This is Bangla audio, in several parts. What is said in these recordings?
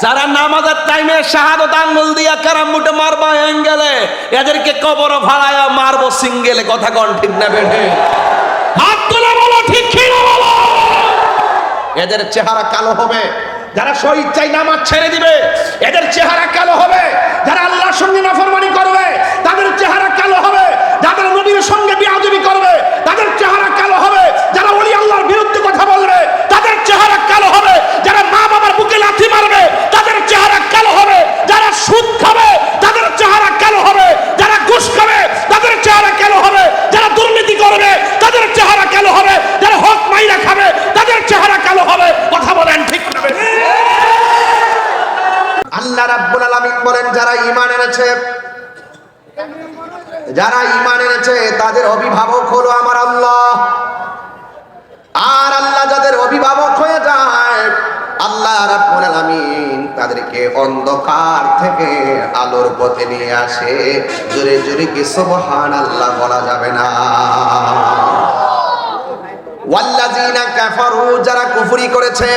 যারা নামাজের টাইমে শাহাদত আঙ্গুল দিয়া কারাম মুটে মারবা, অ্যাঙ্গেলে এদেরকে কবর ভাড়ায়া মারবো সিঙ্গেলে। কথা কন ঠিক না বেঠে? হাত তুলে বলো, ঠিক বলো? এদের চেহারা কালো হবে। যারা স্বইচ্ছাই নামাজ ছেড়ে দিবে, এদের চেহারা কালো হবে। যারা আল্লাহর সঙ্গে নাফরমানি করবে, তাদের চেহারা কালো হবে। যাদের নবীর সঙ্গে বিয়াদবি করবে তাদের চেহারা কালো হবে যারা ওলি আল্লাহর বিরুদ্ধে কথা বলবে তাদের চেহারা কালো হবে যারা মা বাবার বুকে লাথি মারবে, তাদের চেহারা কালো হবে। যারা সুদ খাবে, তাদের চেহারা কালো হবে। যারা ঘুষ খাবে, তাদের চেহারা কালো হবে। যারা দুর্নীতি করবে, তাদের চেহারা কালো হবে। যারা হক মাইরা খাবে, তাদের চেহারা কালো হবে। কথা বলেন ঠিক বেঠিক? আল্লাহ রাব্বুল আলামিন বলেন, যারা ঈমান এনেছে, যারা ঈমান এনেছে, তাদের অভিভাবক হলো আমার আল্লাহ। আর আল্লাহ যাদের অভিভাবক হয়ে যায় আল্লাহ রাব্বুল আলামিন তাদেরকে অন্ধকার থেকে আলোর পথে নিয়ে আসে। জোরে জোরে কি সুবহানাল্লাহ বলা যাবে না? ওয়াল্লাযিনা কাফারু, যারা কুফরি করেছে,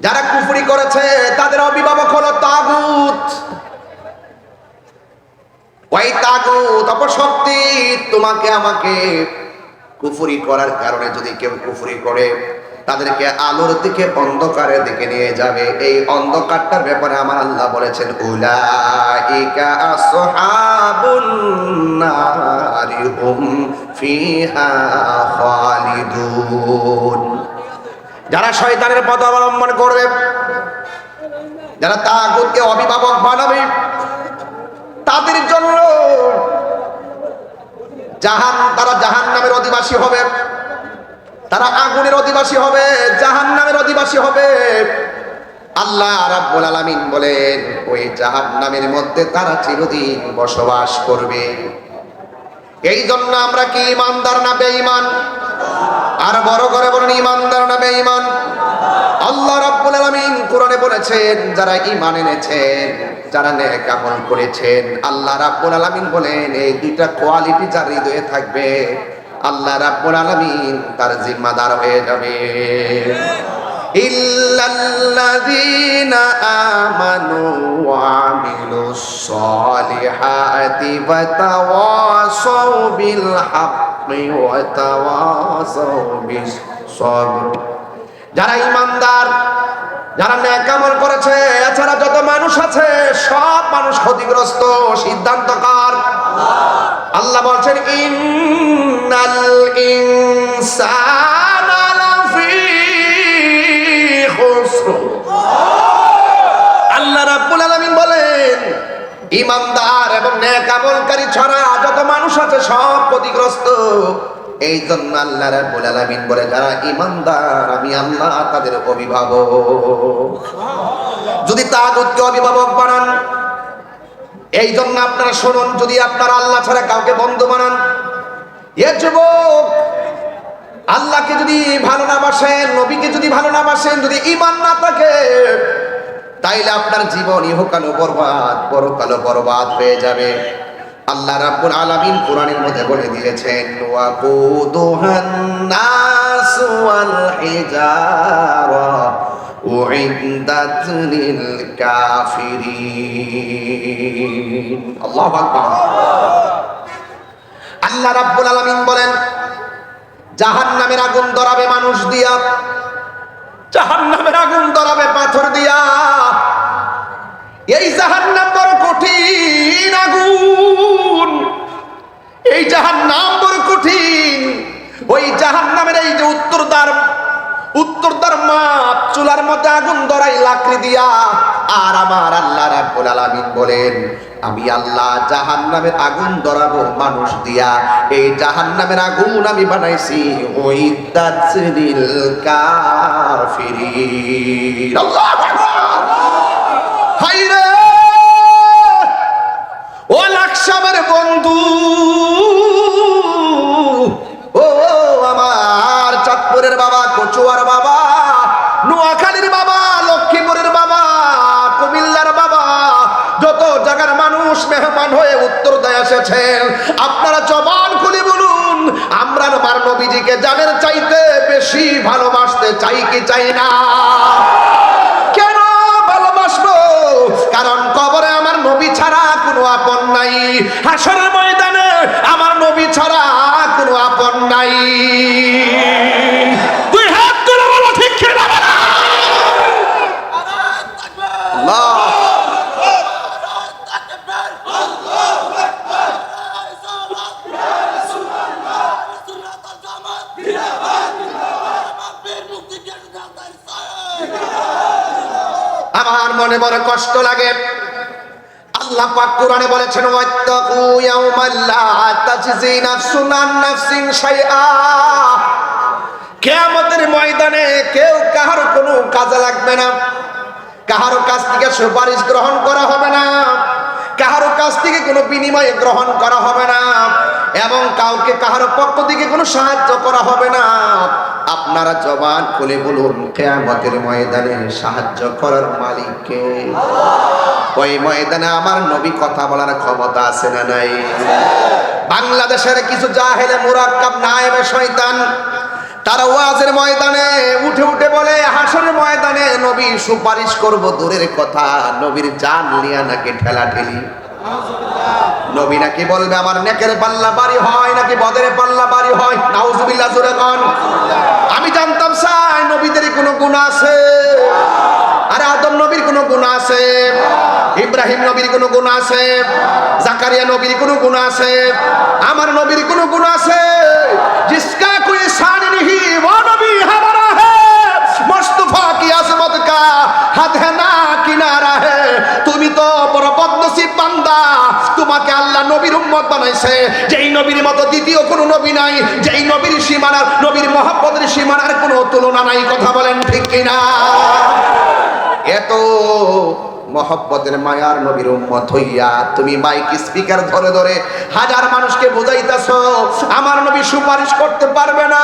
যারা কুফরি করেছে, তাদের অভিভাবক হলো তাগুত। ওই তাগুত, অপশক্তি, তোমাকে আমাকে কুফরি করার কারণে যদি কেউ কুফরি করে তাদেরকে আলোর দিকে, অন্ধকারের দিকে নিয়ে যাবে। এই অন্ধকারটার ব্যাপারে আমার আল্লাহ বলেছেন যারা শয়তানের পথ অবলম্বন করবে, যারা তাগুতকে অভিভাবক বানাবে, তাদের জন্য জাহান, তারা জাহান নামের অধিবাসী হবে। তারা আগুনের অধিবাসী হবে জাহান নামের অধিবাসী হবে। আল্লাহ রাব্বুল আলামিন বলেন, ওই জাহান নামের মধ্যে তারা চিরদিন বসবাস করবে। এই জন্য আমরা কি ইমানদার না বেঈমান? আর বড় করে বলেন ইমানদার না বেঈমান? আল্লাহ রাব্বুল আলামিন কোরআনে বলেছেন, যারা ঈমান এনেছেন, যারা নেক আমল করেছেন, আল্লাহ রাব্বুল আলামিন বলেন, এই দুইটা কোয়ালিটি যার হৃদয়ে থাকবে আল্লাহ রাব্বুল আলামিন তার জিম্মাদার হয়ে যাবে। যারা ইমানদার যারা ন্যাকামল করেছে, এছাড়া যত মানুষ আছে, সব মানুষ ক্ষতিগ্রস্ত। সিদ্ধান্তকার বলছেন, ইন্নাল ইনসানা লাফি খুসর। আল্লাহ রাব্বুল আলামিন বলেন, ইমানদার এবং নেক আমলকারী ছাড়া যত মানুষ আছে সব ক্ষতিগ্রস্ত। এই জন্য আল্লাহ রাব্বুল আলামিন বলে, যারা ইমানদার, আমি আল্লাহ তাদের অভিভাবক। যদি তাগুতকে অভিভাবক বানান এই জন্য আপনারা শুনুন, যদি আপনারা আল্লাহ ছাড়া কাউকে বন্ধু বানান আল্লাহকে যদি ভালো না বাসেন, নবীকে যদি ভালো না বাসেন, যদি ইমান না থাকে, তাইলে আপনার জীবন ইহকালো বরবাদ, পরকালো বরবাদ হয়ে যাবে। আল্লাহ রাব্বুল আলামিন কোরআনের মধ্যে বলে দিয়েছেন, ওয়াকুদুহান নাস ওয়াল হিজারা। আল্লাহু রাব্বুল আলামিন বলেন, জাহান্নামের আগুন ধরাবে মানুষ দিয়া, জাহান্নামের আগুন ধরাবে পাথর দিয়া। এই জাহান্নাম বড় কঠিন আগুন। এই জাহান্নাম বড় কঠিন। ওই জাহান্নামের এই যে উত্তরদ্বার উত্তরদ্বার মাপ, চুলার মধ্যে আগুন ধরাই লাকড়ি দিয়া। আর আমার আল্লাহ রাব্বুল আলামিন বলেন, আমি আল্লাহ জাহান্নামের আগুন ধরাবো মানুষ দিয়া। এই জাহান্নামের আগুন আমি বানাইছি ওই দাজরিল কাফিরিন। আল্লাহু হাইরে ও লাকসামের বন্ধু! মেহমান হয়ে উত্তর দেয় এসেছেন। আপনারা জবান খুলি বলুন, আমরা আমার নবীজিকে জানের চাইতে বেশি ভালোবাসতে চাই কি চাই না? কেন ভালোবাসবো? কারণ কবরে আমার নবী ছাড়া কোনো আপন নাই। হাসরের ময়দানে আমার নবী ছাড়া কোনো আপন নাই। কষ্ট লাগে। আল্লাহ পাক বলেছেন, ওয়াত্তাকু লা তাজজি নাফসুন আন নাফসিন শাইআ। কিয়ামতের ময়দানে কেউ কাহার কোনো কাজে লাগবে না। কাহারো কাছ থেকে সুপারিশ গ্রহণ করা হবে না। কাহারো কাছ থেকে কোনো বিনিময় গ্রহণ করা হবে না। এবং কাউকে কাহারো পক্ষ থেকে কোনো সাহায্য করা হবে না। আপনারা জবান খুলে বলুন, কেয়ামতের ময়দানে সাহায্য করার মালিককে। ওই ময়দানে আমার নবী কথা বলার ক্ষমতা আছে না নাই? বাংলাদেশের কিছু জাহেলে মুরাক্কাব নায়েবে শয়তান, তারা ওয়াজের ময়দানে, উঠে উঠে বলে, হাসরের ময়দানে নবী সুপারিশ করব দূরের কথা, নবীর জান লিয়া নাকি ঠেলা ঠেলি নবী নাকি বলবে আমার নেকের পাল্লা বাড়ি হয় নাকি বদের পাল্লা বাড়ি হয়? নাউজুবিল্লাহ কন। আমি জানতাম সাই নবীদের কোনো গুণ আছে। আরে আদম নবীর কোনো গুণ আছে। ইব্রাহিম নবীর কোনো গুণ আছে। জাকারিয়া নবীর কোনো গুণ আছে। আমার নবীর কোনো গুণ আছে। জিসকা সান ও নবী হামারা হে। মুস্তাফা কি আজমত কা হাত না কিনারা হে। তুমি তো বড় বদনসিব বান্দা, তোমাকে আল্লাহ নবীর উম্মত বানাইছে। যেই নবীর মতো দ্বিতীয় কোনো নবী নাই, যেই নবীর সীমানার, নবীর মহাপদের সীমানার কোনো তুলনা নাই, কথা বলেন ঠিক কিনা? এত মহব্বতের মায়ার নবীর উম্মত হইয়া তুমি মাইক স্পিকার ধরে ধরে হাজার মানুষকে বোঝাইতেছ, আমার নবী সুপারিশ করতে পারবে না।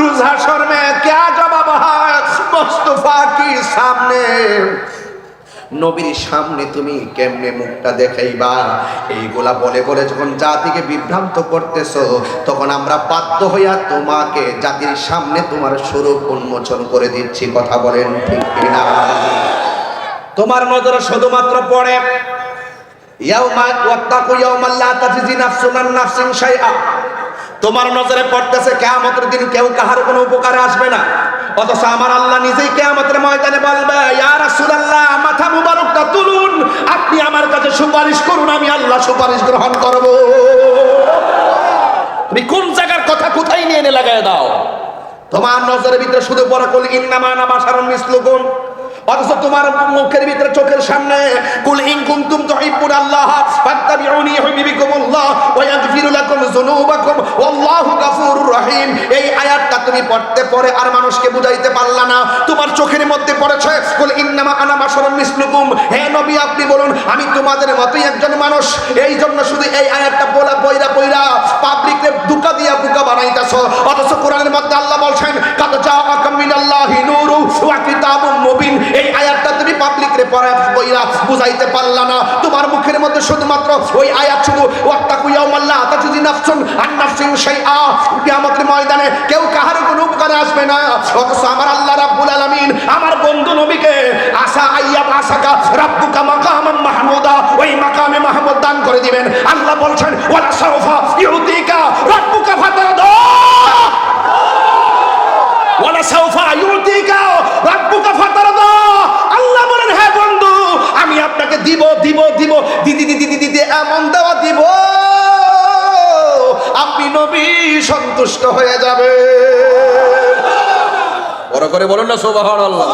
রুজা শর্মে কে জবাব হয়? মোস্তফা কি সামনে? নবীর সামনে তুমি কেমনে মুখটা দেখাইবা? এইগুলা বলে বলে যখন জাতিকে বিভ্রান্ত করতেছ, তখন আমরা বাধ্য হইয়া তোমাকে জাতির সামনে তোমার স্বরূপ উন্মোচন করে দিচ্ছি। কথা বলেন ঠিক কিনা? তোমার নজরে শুধুমাত্র পড়ে, ইয়াউমা ওয়াত্তাকু ইয়াউমাল লা তাজজি নাফসুন আন নাফসিন শাইআ। তোমার নজরে পড়তেছে কেয়ামতের দিন কেউ কাহার কোনো উপকারে আসবে না। অথচ আমার আল্লাহ নিজেই কেয়ামতের ময়দানে বলবে, ইয়া রাসূলুল্লাহ, মাথা মুবারকটা তুলুন। আপনি আমার কাছে সুপারিশ করুন, আমি আল্লাহ সুপারিশ গ্রহণ করব। তুমি কোন জায়গার কথা কোথায় নিয়ে এনে লাগায় দাও? তোমার নজরের ভিতরে শুধু পড়ে কুল ইন্নামা আনা বাশারুন মিসলুকুম। অথচ তোমার মুখের ভিতরে, চোখের সামনে, কুল ইন কুনতুম তুহিব্বুন আল্লাহ ফাত্তাবিউনি ওয়া ইয়াগফিরু লাকুম যুনুবাকুম ওয়াল্লাহু গাফুরুর রহিম। এই আয়াতটা তুমি পড়তে পড়ে আর মানুষকে বুঝাইতে পারলা না। তোমার চোখের মধ্যে পড়েছে, কুল ইন্নামা আনা বাশারুন মিসলুকুম। হে নবী, আপনি বলুন, আমি তোমাদের মতোই একজন মানুষ। এই জন্য শুধু এই আয়াতটা বলা, বইরা বইরা, পাবলিকরে দুকা দিয়া বুকা বানাইতাছো। অথচ কোরআনের মধ্যে আল্লাহ বলছেন, কাদ জাআকাম মিনাল্লাহি নূরু ওয়া কিতাবুম পাবলিক রে পড়া বইরা বুঝাইতে পারলা না। তোমার মুখের মধ্যে শুধুমাত্র ওই আয়াত শুধু, ওয়াত্তাকু ইয়াউমাল্লাহ তাজদি নাফসুন আন নাফসিন শাইআ। কিয়ামতের ময়দানে কেউ কাহার কোনো উপকারে আসবে না। অথচ আমার আল্লাহ রাব্বুল আলামিন আমার বন্ধু নবীকে আশা আইয়াব আশাকা রাব্বুকা মাকামান মাহমুদা, ওই মাকামে মাহমুদ দান করে দিবেন। আল্লাহ বলছেন, ওয়ালা সাউফা ইউতিকা রাব্বুকা ফাতারদা ওয়ালা সাউফা ইউতিকা রাব্বুকা ফাতারদা করে বলুন না, সুবহানাল্লাহ।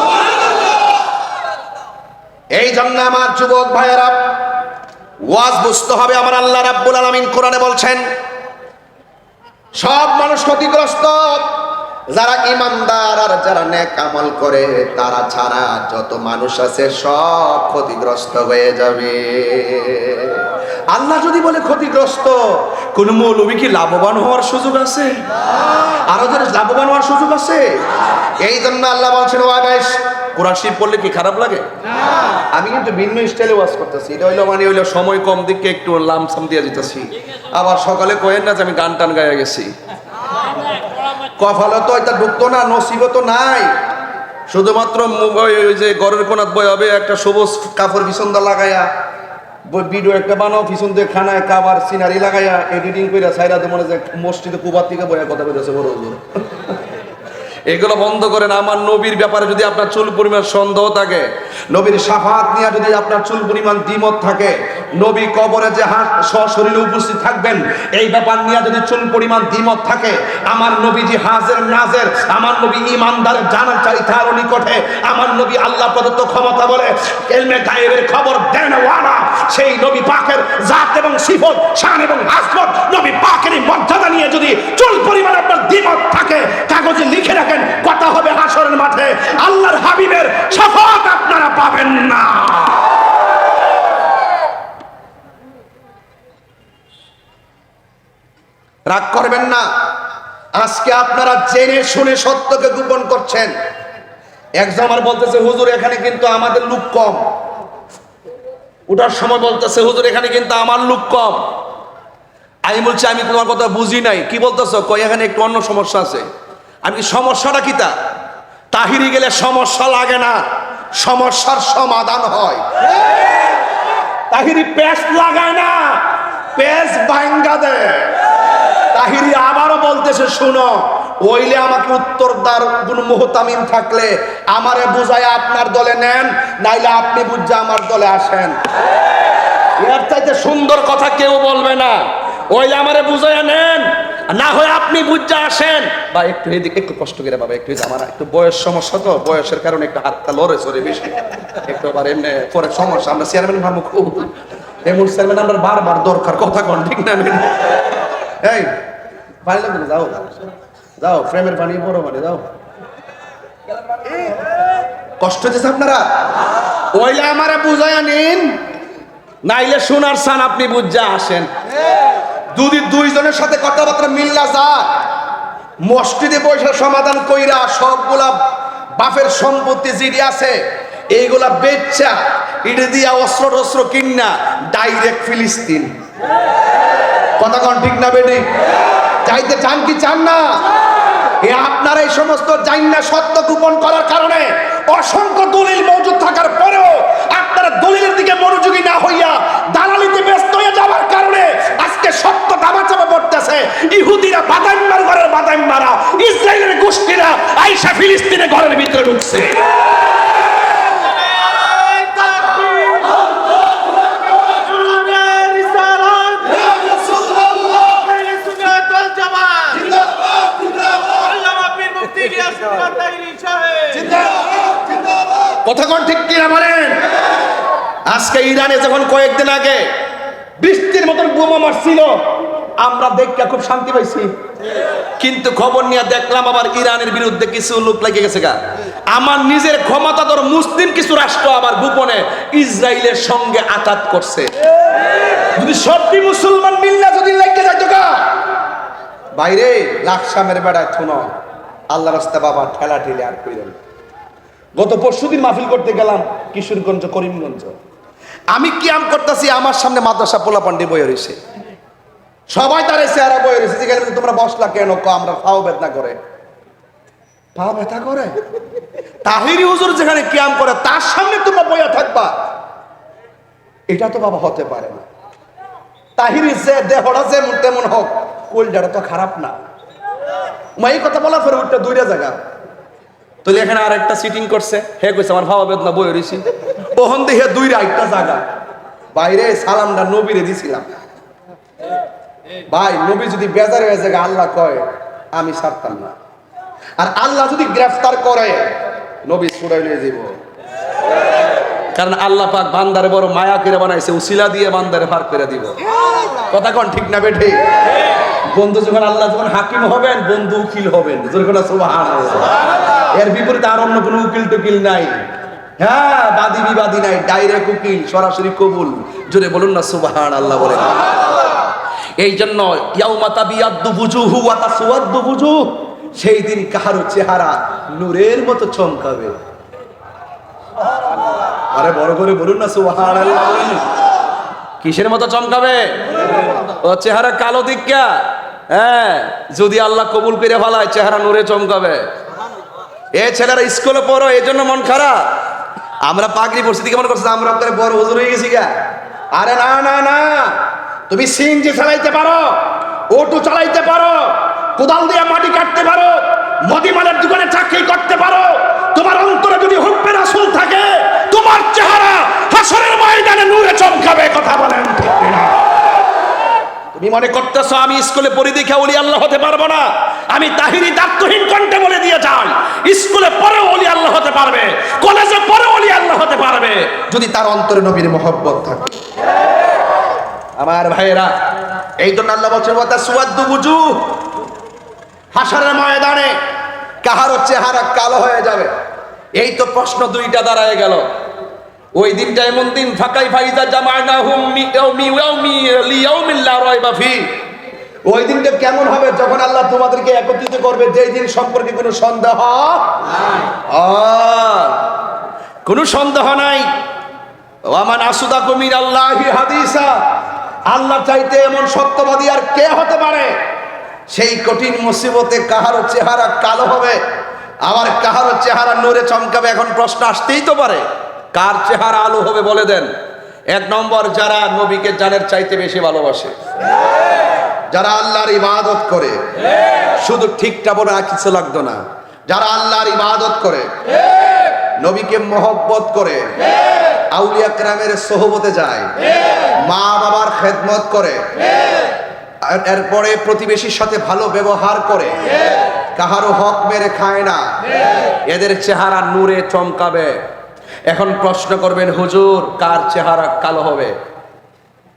এই জন্য আমার যুবক ভাইয়েরা, ওয়াজ বুঝতে হবে আমার আল্লাহ রাব্বুল আলামিন কোরআনে বলছেন, সব মানুষ ক্ষতিগ্রস্ত, যারা ইমানদার আর যারা নেক আমল করে, তারা ছাড়া যত মানুষ আছে সব ক্ষতিগ্রস্ত হয়ে যাবে। আল্লাহ যদি বলে ক্ষতিগ্রস্ত কোন মৌলবী কি লাভবান হওয়ার সুযোগ আছে? আরও যারা লাভবান হওয়ার সুযোগ আছে? এই জন্য আল্লাহ বলছেন ওয়াইস কোরআন শরীফ পড়লে কি খারাপ লাগে? আমি কিন্তু ভিন্ন স্টাইলে ওয়াজ করতেছি। এটা হইল মানে হইল সময় কম দিকে একটু লামসাম দিয়ে দিতেছি আবার সকালে কয়েন না যে আমি গান টান গায়ে গেছি। কফালে তো এটা ঢুকতো না নসিব তো নাই। শুধুমাত্র যে ঘরের কোনাত বই হবে একটা সবুজ কাপড় পিছন দা লাগাইয়া। ভিডিও একটা বানাও, পিছন দিয়ে খানায় কাবার সিনারি লাগাইয়া এডিটিং করে সাইরা মনে যে মসজিদে কুবার থেকে বইয়া কথা বলেছে বড় হুজুর এগুলো বন্ধ করেন। আমার নবীর ব্যাপারে যদি আপনার চুল পরিমাণ সন্দেহ থাকে, নবীর সাফাত নিয়ে যদি আপনার চুল পরিমাণ দ্বিমত থাকে নবী কবরে যে হাত, সশরীরে উপস্থিত থাকবেন, এই ব্যাপার নিয়ে যদি চুল পরিমাণ দ্বিমত থাকে, আমার নবীজি হাজের নাজের, আমার নবী ইমানদারের জানার চাই তার নিকটে, আমার নবী আল্লাহ প্রদত্ত ক্ষমতা বলে, এলমে গায়েবের খবর দেন ওয়ালা। সেই নবী পাকের জাত এবং সিফত, শান এবং হাসমত নবী পাকের মর্যাদা নিয়ে যদি চুল পরিমাণ আপনার দ্বিমত থাকে, কাগজে লিখে রাখেন, কথা হবে হাসরের মাঠে, আল্লাহর হাবিবের শপথ আপনারা পাবেন না। রাগ করবেন না। আজকে আপনারা জেনে শুনে সত্যকে গোপন করছেন। একজন আমার বলতেছে, হুজুর, এখানে কিন্তু আমাদের লোক কম। ওটার সময় বলতেছে, হুজুর, এখানে কিন্তু আমার লোক কম। আমি বলছি, আমি তোমার কথা বুঝি নাই। কি বলতেছ? কই এখানে একটু অন্য সমস্যা আছে। আমি সমস্যাটা কি তা? তাহিরি গেলে সমস্যা লাগে না। সমস্যার সমাধান হয়। তাহিরি পেস্ট লাগায় না। পেস্ট ভাঙ্গা দেয়। তাহিরি আবারও বলতেছে, শুনো, ওইলে আমাকে উত্তরদার কোন মুহতামিম থাকলে আমারে বুঝায় আপনার দলে নেন, নাইলে আপনি বুঝা আমার দলে আসেন। এর চাইতে সুন্দর কথা কেউ বলবে না। ওইলে আমারে বুঝায় নেন, না হয় আপনি বুঝা আসেন। বা একটু এদিকে একটু কষ্ট করে বাবা, একটু আমার একটু বয়স সমস্যা তো, বয়সের কারণে একটু হাতটা লড়ে সরে বেশি। একটু আবার এমনি পরে সমস্যা, আমরা চেয়ারম্যান ভাবো খুব। এমন চেয়ারম্যান আমরা বারবার দরকার, কথা কন, ঠিক না এই পানি লাগবে যাও। যাও, ফ্রেমের পানি, বড় পানি, যাও। কষ্ট হচ্ছে আপনারা? ওইলে আমারে বুঝাইয়া নিন। নাইলে সোনার সান আপনি বুঝা আসেন। যদি দুইজনের সাথে কথাবার্তা মিল্লা যায়, মসজিদে পয়সা সমাধান কইরা সবগুলা বাপের সম্পত্তি জিডি আছে, এইগুলা বেচা ইডে দিয়া অস্ত্র টস্ত্র কিনা ডাইরেক্ট ফিলিস্তিন। কথা কন ঠিক না বেটি? যাইতে চান কি চান না? এ আপনারা এই সমস্ত জাইন সত্য গোপন করার কারণে অসংখ্য দলিল মজুদ থাকার পরেও আপনারা দলিলের দিকে মনোযোগী না হইয়া দালালিতে ব্যস্ত হয়ে যাওয়ার কারণে আজকে সত্য দামা চাপা পড়তেছে। ইহুদিরা বাদাম মার ঘরের বাদাম মারা ইসরায়েলের গোষ্ঠীরা আইসা ফিলিস্তিনে ঘরের ভিতরে ঢুকছে। কথা ঠিক কিনা বলেন? আজকে ইরানে যখন কয়েকদিন আগে বৃষ্টির মতন বোমা মারছিল আমরা দেখতে খুব শান্তি পাইছি। কিন্তু খবর নিয়ে দেখলাম আবার ইরানের বিরুদ্ধে কিছু লোক লেগে গেছে গা। আমার নিজের ক্ষমতাধর মুসলিম কিছু রাষ্ট্র আবার গোপনে ইসরায়েলের সঙ্গে আঘাত করছে। যদি সবটি মুসলমান মিল্লা যদি লেগে যাইতো গা। বাইরে লাকসামের বেড়ায় থুনো আল্লাহ রাস্তা বাবা ঠেলা ঠেলে আর কইলেন গত পরশুদিন মাহফিল করতে গেলাম কিশোরগঞ্জ, করিমগঞ্জ। আমি কিয়াম করতেছি, আমার সামনে মাদ্রাসা পোলা পান্ডি বয়ে রয়েছে। সবাই তার চেহারা বয়ে রয়েছে যেখানে তোমরা বসলা কেন? আমরা পাও ব্যথা করে। পা ব্যথা করে? তাহিরি হুজুর যেখানে কিয়াম করে, তার সামনে তোমরা বইয়া থাকবা। এটা তো বাবা হতে পারে না। তাহিরি যে দেহটা যেমন তেমন হোক তো খারাপ না। এই কথা বলা ফের উঠটা দুইটা জায়গা। তাহলে এখানে আর একটা সিটিং করছে। হে কইছে, আমার ভাবা বেদনা বই রইছি। ওহন দিয়ে দুই একটা জায়গা বাইরে সালামটা নবীরে দিছিলাম। ভাই, নবী যদি বেজারে হয়ে যায় আল্লাহ কয়, আমি ছাড়তাম না। আর আল্লাহ যদি গ্রেফতার করে, নবী ছুড়াই নিয়ে যাব কারণ আল্লাহ পাক বান্দারে বড় মায়া করে বানাইছে, উসিলা দিয়ে বান্দারে পার করে দিব। কথা কোন ঠিক না বেঠে? বন্ধু যখন আল্লাহ যখন হাকিম হবেন, বন্ধু উকিল হবেন। যখন সুবহানাল্লাহ। এর বিপরীতে আর অন্য কোনো উকিল টুকিল নাই। হ্যাঁ বাদী বিবাদী নাই ডাইরেক্ট উকিল, সরাসরি কবুল। জোরে বলুন না সুবহান আল্লাহ বলেন এই জন্য সেই দিন কাহারো চেহারা নূরের মতো চমকাবে। আরে বড় করে বলুন না, সুবহানাল্লাহ বলেন। কিসের মতো চমকাবে? ও চেহারা কালো দিকা হ্যাঁ যদি আল্লাহ কবুল করে ফেলায়, চেহারা নূরে চমকাবে। এ ছেলেরা স্কুলে পড়ো এই জন্য মন খারাপ। আমরা পাগড়ি পড়ছি দিকে মনে করছি আমরা আপনার বড় হুজুর হয়ে গেছি গা? আরে না না না। তুমি সিএনজি চালাইতে পারো, অটো চালাইতে পারো, কোদাল দিয়ে মাটি কাটতে পারো মদিমালের দোকানে চাকরি করতে পারো। তোমার অন্তরে যদি হুব্বে রাসূল থাকে, তোমার চেহারা হাসরের ময়দানে নূরে চমকাবে, কথা বলেন মনে করতেছো আমি স্কুলে পড়ি দেখে ওলি আল্লাহ হতে পারব না? আমি তাহিরি দায়িত্বহীন কণ্ঠে বলে দিয়ে যাই। স্কুলে পরে ওলি আল্লাহ হতে পারবে, কলেজে পরে ওলি আল্লাহ হতে পারবে। যদি তার অন্তরে নবীর মহব্বত থাকে। আমার ভাইয়েরা, এই জন্য আল্লাহ বলছেন ওয়াতা সুয়াদ্দু বুজু হাসারের ময়দানে কাহারও চেহারা কালো হয়ে যাবে? এই তো প্রশ্ন দুইটা দাঁড়ায় গেল। ওই দিনটা এমন দিন ফাঁকাই ফাইজা জামানা ফি। ওই দিনটা কেমন হবে যখন আল্লাহ তোমাদেরকে একত্রিত করবে যেই দিন সম্পর্কে কোনো সন্দেহ? কোনো সন্দেহ নাই। ওয়ামান আসুদা কুমির আল্লাহি হাদিসা। আল্লাহ চাইতে এমন সত্যবাদী আর কে হতে পারে? সেই কঠিন মুসিবতে কাহারও চেহারা কালো হবে আবার কাহারও চেহারা নূরে চমকাবে এখন প্রশ্ন আসতেই তো পারে। কার চেহারা আলো হবে বলে দেন? এক নম্বর, যারা নবীকে জানের চাইতে বেশি ভালোবাসে। যারা আল্লাহর ইবাদত করে। শুধু ঠিকটা বলে আর কিছু লাগতো না। যারা আল্লাহর ইবাদত করে। নবীকে মহব্বত করে। আউলিয়া ক্রামের সোহবতে যায়। মা বাবার খেদমত করে। এরপরে প্রতিবেশীর সাথে ভালো ব্যবহার করে। কাহারও হক মেরে খায় না। এদের চেহারা নূরে চমকাবে। এখন প্রশ্ন করবেন, হুজুর, কার চেহারা কালো হবে?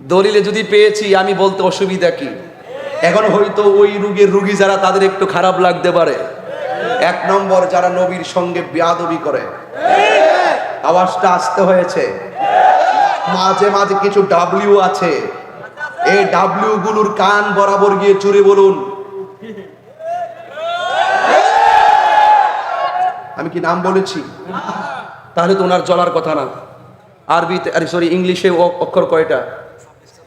দলিলে যদি পেয়েছি, আমি বলতে অসুবিধা কি? এখন হয়তো ওই রুগীর রুগী যারা, তাদের একটু খারাপ লাগতে পারে। এক নম্বর, যারা নবীর সঙ্গে বিয়াদবি করে। আওয়াজটা আসতে হয়েছে। মাঝে মাঝে কিছু ডাব্লিউ আছে। এই ডাব্লিউ গুলোর কান বরাবর গিয়ে চুরে বলুন। আমি কি নাম বলেছি? তাহলে তো ওনার চলার কথা না। আরবিতে, আরে সরি ইংলিশে অক্ষর কয়টা?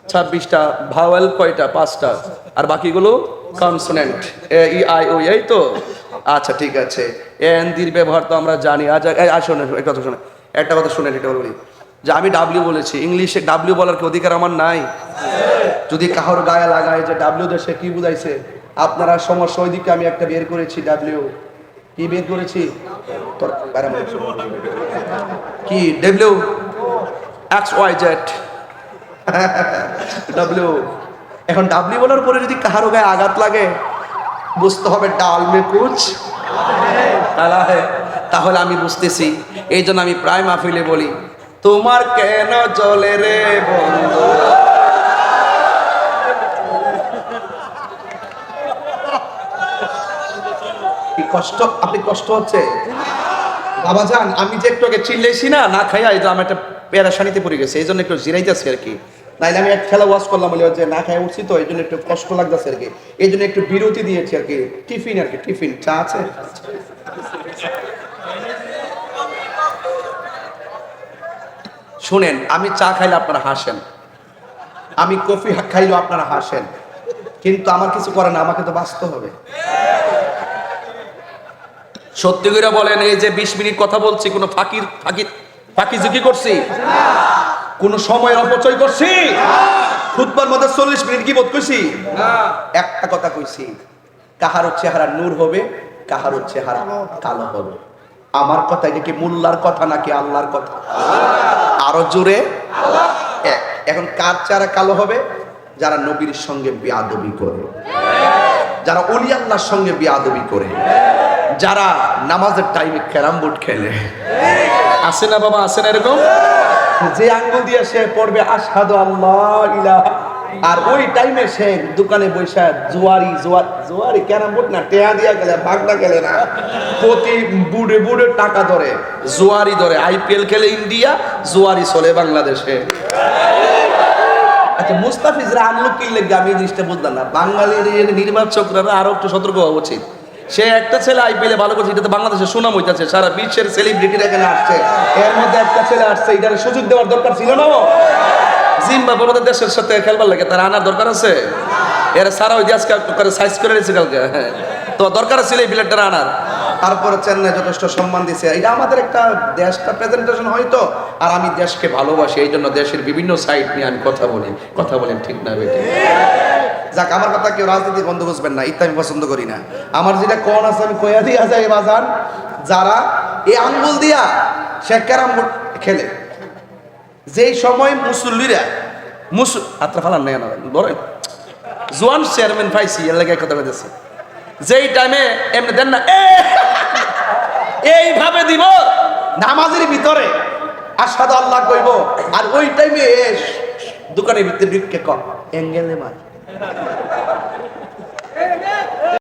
ছাব্বিশটা, ভাওয়েল কয়টা? পাঁচটা। আর বাকিগুলো consonant A E I O এই তো? আচ্ছা ঠিক আছে। এন, দির ব্যবহার তো আমরা জানি। আজ আসুন একটা কথা শোনেন। একটা কথা শুনেন, এটা বলি। যে আমি ডাব্লিউ বলেছি। ইংলিশে ডাব্লিউ বলার কি অধিকার আমার নাই? যদি কাহর গায়ে লাগায় যে ডাব্লিউ দেশে কি বুঝাইছে? আপনারা সমস্যা ওইদিকে আমি একটা বের করেছি ডাব্লিউ কি বের করেছি? কি W X Y Z W এখন ডাব্লিউ বলার পরে যদি কাহারো গায়ে আঘাত লাগে, বুঝতে হবে ডাল মে কুচ তালা হে তাহলে আমি বুঝতেছি। এই জন্য আমি প্রায় মাহফিলে বলি, তোমার কেন চলে রে বন্ধু? কষ্ট? আপনি কষ্ট হচ্ছে? বাবা যান, আমি যে একটু আগে চিল্লেছি না না খাইয়া এই যে আমি একটা পেরাশানিতে পড়ে গেছে এই জন্য একটু জিরাইতেছি আর কি। নাইলে আমি এক খেলা ওয়াশ করলাম, বলে, যে না খাই উঠছি তো এই জন্য একটু কষ্ট লাগতেছে আর কি। এই জন্য একটু বিরতি দিয়েছি আর কি। টিফিন আর কি, টিফিন। চা আছে? শুনেন, আমি চা খাইলে আপনারা হাসেন। আমি কফি খাইলেও আপনারা হাসেন। কিন্তু আমার কিছু করে না, আমাকে তো বাঁচতে হবে। সত্যি করে বলেন, এই যে বিশ মিনিট কথা বলছি, কোনো ফাঁকির ফাঁকি ফাঁকি ঝুঁকি করছি? কোন সময়ের অপচয় করছি? খুতবার মধ্যে চল্লিশ মিনিট কি বোধ করছি একটা কথা কইছি কাহারও চেহারা নূর হবে কাহারও চেহারা কালো হবে। আমার কথা এটা কি মোল্লার কথা নাকি আল্লাহর কথা? আরও জোরে। এখন কার চেহারা কালো হবে? যারা নবীর সঙ্গে বিয়াদবি করে। যারা অলি আল্লাহর সঙ্গে বিয়াদবি করে যারা নামাজের টাইমে ক্যারাম বোর্ড খেলে। আছে না বাবা আছে না এরকম? যে আঙ্গুল দিয়ে সে পড়বে আসাদু আল্লাহ ইলাহা আর ওই টাইমে সে দোকানে বৈশা জোয়ারি জোয়ার জোয়ারি ক্যারাম বোর্ড না টেয়া দিয়া গেলে ভাগনা গেলে না। প্রতি বুড়ে বুড়ে টাকা ধরে জোয়ারি ধরে। আইপিএল খেলে ইন্ডিয়া জোয়ারি চলে বাংলাদেশে। আচ্ছা মুস্তাফিজরা আনলো কি লেগে? আমি জিনিসটা বুঝলাম না। বাঙালির নির্বাচকরা আরও একটু সতর্ক হওয়া উচিত। সে একটা ছেলে আইপিএল ভালো করছে, এটাতে বাংলাদেশে সুনাম হইতাছে, সারা বিশ্বের সেলিব্রিটি এখানে আসছে। এর মধ্যে একটা ছেলে আসছে, এটার সুযোগ দেওয়ার দরকার ছিল না জিম্বাবুর আমাদের দেশের সাথে খেলবার লাগে, তার আনার দরকার আছে। এরা সারা ওই আজকে করে সাইজ করে নিয়েছে কালকে হ্যাঁ। তো দরকার ছিল এই প্লেটটা আনার। তারপরে চেন্নাই যথেষ্ট সম্মান দিছে। এটা আমাদের একটা দেশটা প্রেজেন্টেশন হয়তো আর আমি দেশকে ভালোবাসি, এই জন্য দেশের বিভিন্ন সাইড নিয়ে আমি কথা বলি। কথা বলেন ঠিক না বেটে যাক, আমার কথা কেউ রাজনীতি বন্ধ বুঝবেন না ইত্যা আমি পছন্দ করি না। আমার যেটা কোন আছে আমি কয়া দিয়া যাই বাজান। যারা এই আঙ্গুল দিয়া সে খেলে। যেই সময় মুসল্লিরা মুসু আত্রা ফালান নাই না লড়েন জোয়ান চেয়ারম্যান পাইছি, এর লাগে কথা কইতেছি। যেই টাইমে এমনি দেন না এইভাবে দিব, নামাজের ভিতরে আসাদ আল্লাহ কইব। আর ওই টাইমে এস দোকানের ভিতরে বিক্রি কর এঙ্গেলে মার।